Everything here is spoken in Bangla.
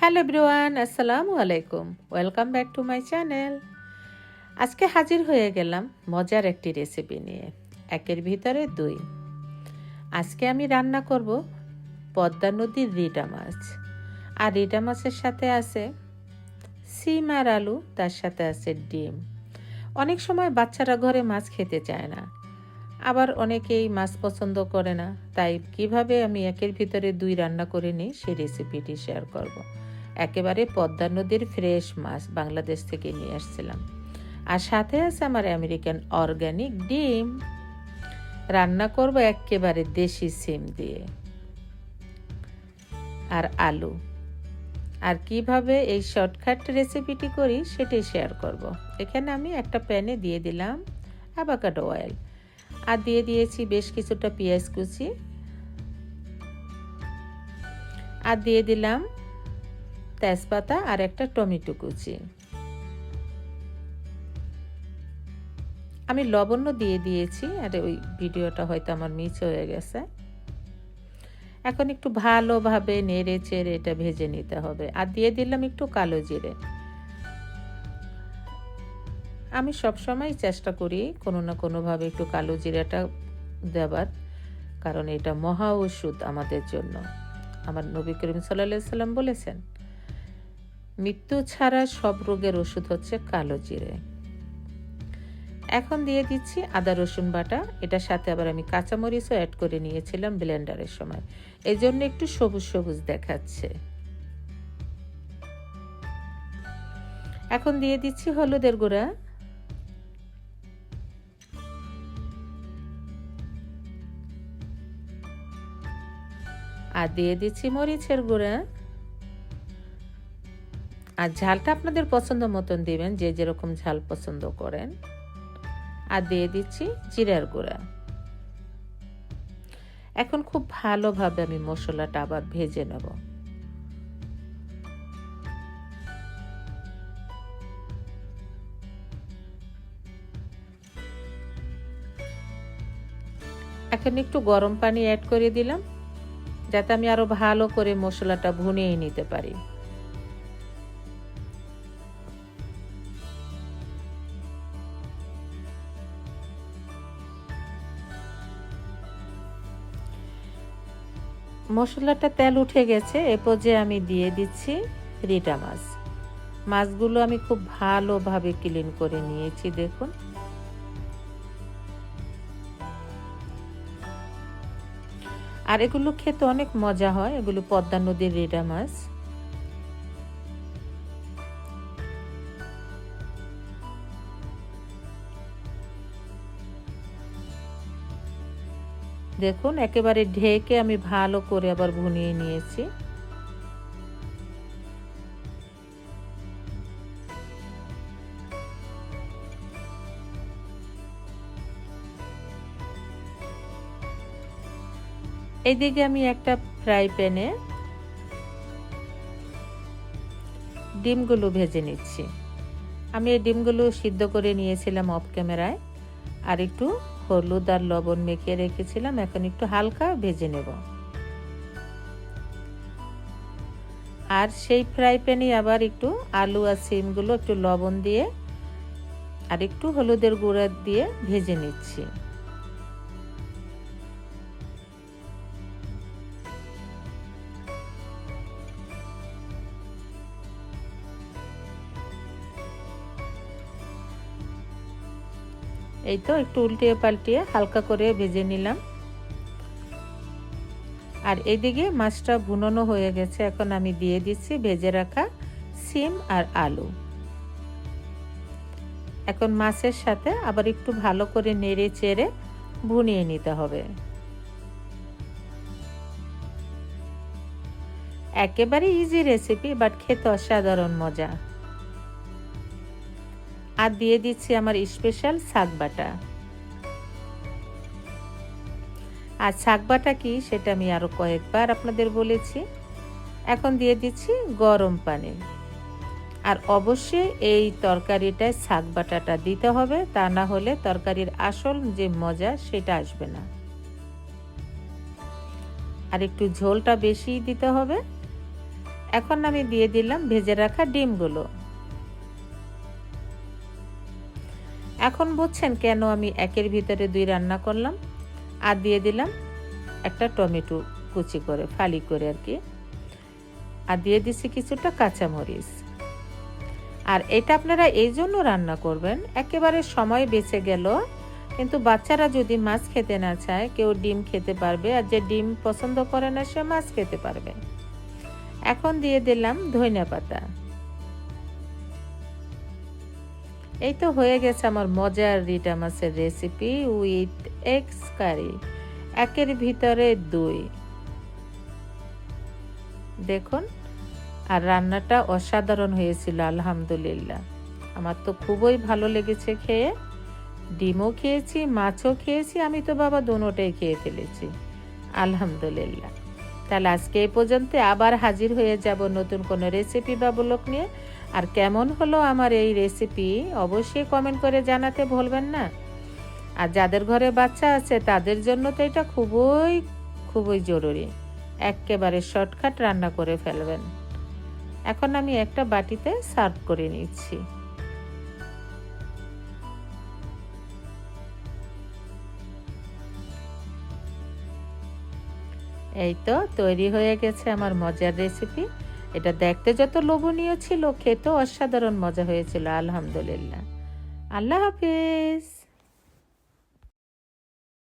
হ্যালো ব্রোয়ান আসসালামু আলাইকুম। Welcome back to my channel. আজকে হাজির হয়ে গেলাম মজার একটি রেসিপি নিয়ে, একের ভিতরে দুই। আজকে আমি রান্না করব পদ্মা নদীর রিটা মাছ। আর রিটা মাছের সাথে আছে সিম আর আলু, তার সাথে আছে ডিম। অনেক সময় বাচ্চারা ঘরে মাছ খেতে চায় না। আবার অনেকেই মাছ পছন্দ করে না। তাই কীভাবে আমি একের ভিতরে দুই রান্না করে নিই, সেই রেসিপিটি শেয়ার করব। একেবারে পদ্মা নদীর ফ্রেশ মাছ বাংলাদেশ থেকে নিয়ে আসছিলাম। আর সাথে আছে আমার আমেরিকান অর্গ্যানিক ডিম। রান্না করব একেবারে দেশি সিম দিয়ে। আর আলু। আর কীভাবে এই শর্টকাট রেসিপিটি করি সেটাই শেয়ার করব। এখানে আমি একটা প্যানে দিয়ে দিলাম অ্যাভাকাডো অয়েল। আর দিয়ে দিয়েছি বেশ কিছুটা পেঁয়াজ কুচি। আর দিয়ে দিলাম তেজপাতা আর একটা টমেটো কুচি। আমি লবণ্য দিয়ে দিয়েছি, আর ওই ভিডিওটা হয়তো আমার মিস হয়ে গেছে। এখন একটু ভালোভাবে নেড়ে চেড়ে এটা ভেজে নিতে হবে। আর দিয়ে দিলাম একটু কালো জিরে। আমি সবসময় চেষ্টা করি কোনো না কোনোভাবে একটু কালো জিরাটা দেবার, কারণ এটা মহা ওষুধ আমাদের জন্য। আমার নবী করিম সাল্লা সাল্লাম বলেছেন মৃত্যু ছাড়া সব রোগের ওষুধ হচ্ছে কালো জিরে। এখন দিয়ে দিচ্ছি আদা, রসুন বাটা। এটার সাথে আবার আমি কাঁচামরিচও অ্যাড করে নিয়েছিলাম ব্লেন্ডারের সময়। এই জন্য একটু সবুজ সবুজ দেখাচ্ছে। এখন দিয়ে দিচ্ছি হলুদের গুঁড়া। আর দিয়ে দিচ্ছি মরিচের গুঁড়া। আর ঝালটা আপনাদের পছন্দ মতন দিবেন, যে যেরকম ঝাল পছন্দ করেন। আর দিয়ে দিচ্ছি জিরার গুঁড়া। এখন খুব ভালোভাবে আমি মশলাটা আবার ভেজে নেব। এখন একটু গরম পানি অ্যাড করে দিলাম, যাতে আমি আরও ভালো করে মশলাটা ভুনিয়ে নিতে পারি। মশলাটা তেল উঠে গেছে, এ পর্যায়ে আমি দিয়ে দিচ্ছি রিটা মাছ। মাছগুলো আমি খুব ভালোভাবে ক্লিন করে নিয়েছি, দেখুন। আর এগুলো খেতে অনেক মজা হয়, এগুলো পদ্মা নদীর রিডা মাছ। দেখুন, একেবারে ঢেকে আমি ভালো করে আবার ভুনিয়ে নিয়েছি। এইদিকে আমি একটা ফ্রাই প্যানে ডিমগুলো ভেজে নিচ্ছি। আমি এই ডিমগুলো সিদ্ধ করে নিয়েছিলাম অফ ক্যামেরায়। আর একটু হলুদ আর লবণ মেখে রেখেছিলাম, এখন একটু হালকা ভেজে নেব। আর সেই ফ্রাই প্যানে আবার একটু আলু আর সিমগুলো একটু লবণ দিয়ে আর একটু হলুদের গুঁড়া দিয়ে ভেজে নিচ্ছি। এই তো একটু উল্টিয়ে পাল্টিয়ে হালকা করে ভেজে নিলাম। আর এদিকে মাছটা ভুননো হয়ে গেছে, এখন আমি দিয়ে দিচ্ছি ভেজে রাখা সিম আর আলু। এখন মাছের সাথে আবার একটু ভালো করে নেড়ে চেড়ে ভুনিয়ে নিতে হবে। একেবারে ইজি রেসিপি বাট খেতে অসাধারণ মজা। আর দিয়ে দিচ্ছি আমার স্পেশাল শাক বাটা। আর শাক বাটা কি সেটা আমি আরও কয়েকবার আপনাদের বলেছি। এখন দিয়ে দিচ্ছি গরম পানি। আর অবশ্যই এই তরকারিটায় শাক বাটাটা দিতে হবে, তা না হলে তরকারির আসল যে মজা সেটা আসবে না। আর একটু ঝোলটা বেশি দিতে হবে। এখন আমি দিয়ে দিলাম ভেজে রাখা ডিমগুলো। এখন বুঝছেন কেন আমি একের ভিতরে দুই রান্না করলাম? আর দিয়ে দিলাম একটা টমেটো কুচি করে, ফালি করে আর কি। আর দিয়ে দিছি কিছুটা কাঁচামরিচ। আর এটা আপনারা এই জন্য রান্না করবেন, একেবারে সময় বেঁচে গেল, কিন্তু বাচ্চারা যদি মাছ খেতে না চায়, কেউ ডিম খেতে পারবে, আর যে ডিম পছন্দ করে না, সে মাছ খেতে পারবে। এখন দিয়ে দিলাম ধনিয়া পাতা। এই তো হয়ে গেছে আমার মজার রিটা মাছের রেসিপি উইথ এগস কারি একের ভিতরে দুই। দেখুন, আর রান্নাটা অসাধারণ হয়েছিল, আলহামদুলিল্লাহ। আমার তো খুবই ভালো লেগেছে খেয়ে। ডিমও খেয়েছি, মাছও খেয়েছি, আমি তো বাবা দুটোটাই খেয়ে ফেলেছি, আলহামদুলিল্লাহ। তাহলে আজকে এই পর্যন্ত আবার হাজির হয়ে যাব নতুন কোনো রেসিপি বা ব্লগ নিয়ে। আর কেমন হলো আমার এই রেসিপি অবশ্যই কমেন্ট করে জানাতে ভুলবেন না। আর যাদের ঘরে বাচ্চা আছে, তাদের জন্য তো এটা খুবই খুবই জরুরি। একেবারে শর্টকাট রান্না করে ফেলবেন। এখন আমি একটা বাটিতে সার্ভ করে নিচ্ছি। এই তো তৈরি হয়ে গেছে আমার মজার রেসিপি এটা দেখতে যত লোভনীয় ছিল, খেতেও অসাধারণ মজা হয়েছিল, আলহামদুলিল্লাহ। আল্লাহ হাফিজ।